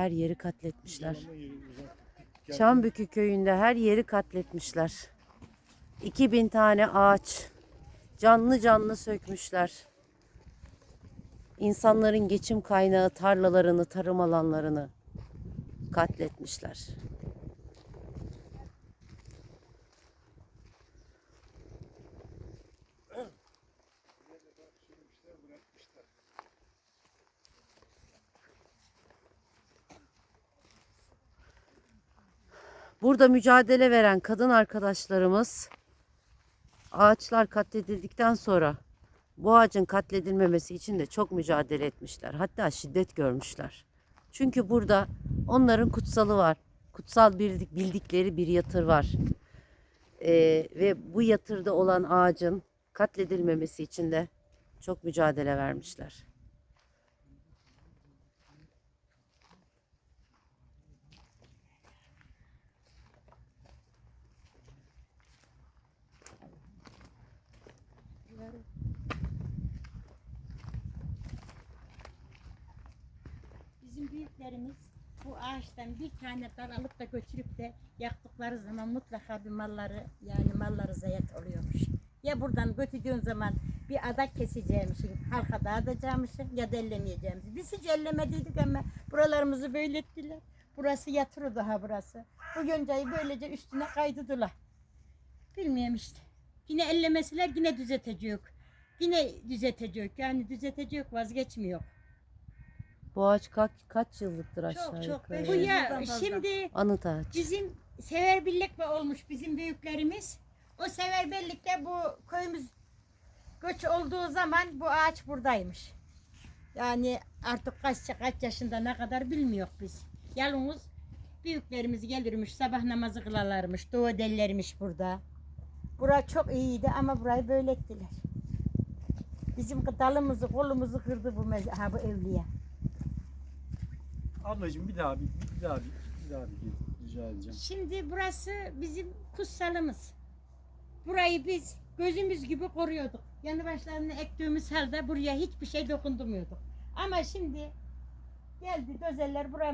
Her yeri katletmişler. Çambükü köyünde her yeri katletmişler. 2000 tane ağaç canlı canlı sökmüşler. İnsanların geçim kaynağı tarlalarını, tarım alanlarını katletmişler. Burada mücadele veren kadın arkadaşlarımız ağaçlar katledildikten sonra bu ağacın katledilmemesi için de çok mücadele etmişler. Hatta şiddet görmüşler. Çünkü burada onların kutsalı var. Kutsal bildik, bildikleri bir yatır var. Ee, ve bu yatırda olan ağacın katledilmemesi için de çok mücadele vermişler. Bizim büyüklerimiz bu ağaçtan bir tane dal alıp da götürüp de yaktıkları zaman mutlaka bir malları yani malları zayiat oluyormuş. Ya buradan götürdüğün zaman bir adak keseceğimizin, halka dağıtacağımızın ya da ellemeyeceğimiz. Biz hiç ellemediydik ama buralarımızı böyle ettiler. Burası yatırı daha burası. Bu yoncayı böylece üstüne kaydıdılar. Bilmiyorum işte. Yine ellemeseler yine düzeltecek. Yine düzeltecek. Yani düzeltecek vazgeçmiyor. Bu ağaç kaç, kaç yıllıktır aşağı çok, yukarı? Bu ya fazla. şimdi Anıt ağaç. bizim severbirlikle olmuş bizim büyüklerimiz. O severbirlikle bu köyümüz göç olduğu zaman bu ağaç buradaymış. Yani artık kaç kaç yaşında ne kadar bilmiyor biz. Yalnız büyüklerimiz gelirmiş sabah namazı kılarlarmış. Dua dellermiş burada. Bura çok iyiydi ama burayı böyle ettiler. Bizim dalımızı kolumuzu kırdı bu, mez- ha, bu evliya. Ablacığım bir daha bir, bir daha bir, bir daha bir gel, rica edeceğim. Şimdi burası bizim kutsalımız. Burayı biz gözümüz gibi koruyorduk. Yanı başlarını ektiğimiz halde buraya hiçbir şey dokundurmuyorduk. Ama şimdi geldi dözeller buraya